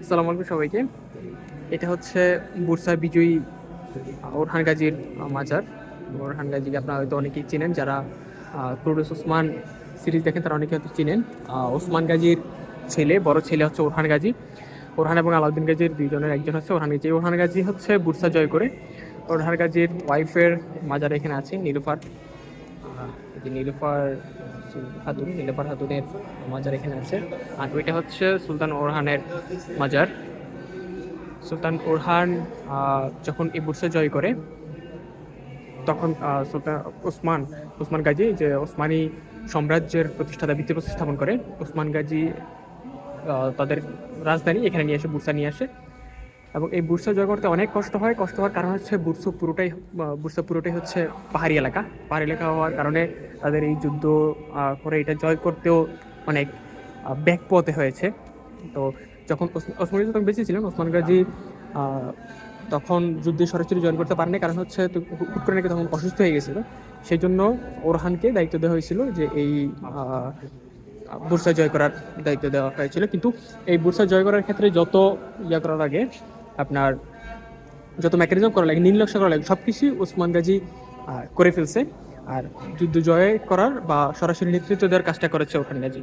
আসসালামু আলাইকুম সবাইকে। এটা হচ্ছে বুরসা বিজয়ী ওরহান গাজীর মাজার। ওরহান গাজীকে আপনারা হয়তো অনেকেই চিনেন, যারা ক্রুডুস ওসমান সিরিজ দেখেন তারা অনেকে হয়তো চিনেন। ওসমান গাজীর ছেলে, বড় ছেলে হচ্ছে ওরহান গাজী। ওরহান এবং আলাউদ্দিন গাজীর দুইজনের একজন হচ্ছে ওরহান গাজী। ওরহান গাজী হচ্ছে বুরসা জয় করে ওরহান গাজীর ওয়াইফের মাজার এখানে আছে এই যে নীলুফার হাতুন নীলুফার হাতুনের মাজার এখানে আছে। আর ওইটা হচ্ছে সুলতান ওরহানের মাজার। সুলতান ওরহান যখন এই বুরসা জয় করে, তখন সুলতান ওসমান ওসমান গাজী যে ওসমানী সাম্রাজ্যের প্রতিষ্ঠাতা, ভিত্তি স্থাপন করে, ওসমান গাজী তাদের রাজধানী এখানে নিয়ে এসে বুরসা নিয়ে আসে। এবং এই বুরসা জয় করতে অনেক কষ্ট হয়। কষ্ট হওয়ার কারণ হচ্ছে বুরসা পুরোটাই বুরসা পুরোটাই হচ্ছে পাহাড়ি এলাকা। পাহাড়ি এলাকা হওয়ার কারণে তাদের এই যুদ্ধ করে এটা জয় করতেও অনেক ব্যাক পথে হয়েছে। তো যখন ওস- ওসমান তখন বেঁচে ছিলেন, ওসমান গাজী তখন যুদ্ধে সরাসরি জয়েন করতে পারেনি কারণ হচ্ছে হুট নাকি তখন অসুস্থ হয়ে গেছিল। সেই জন্য ওরহানকে দায়িত্ব দেওয়া হয়েছিল যে এই বুরসা জয় করার দায়িত্ব দেওয়া হয়েছিল। কিন্তু এই বুরসা জয় করার ক্ষেত্রে যত ইয়া করার আগে আপনার যত মেকানিজম করা লাগে নকশা করা লাগে সব কিছুই ওসমান গাজি করে ফেলছে। আর যুদ্ধ জয় করার বা সরাসরি নেতৃত্ব দেওয়ার কাজটা করেছে ওখান গাজী।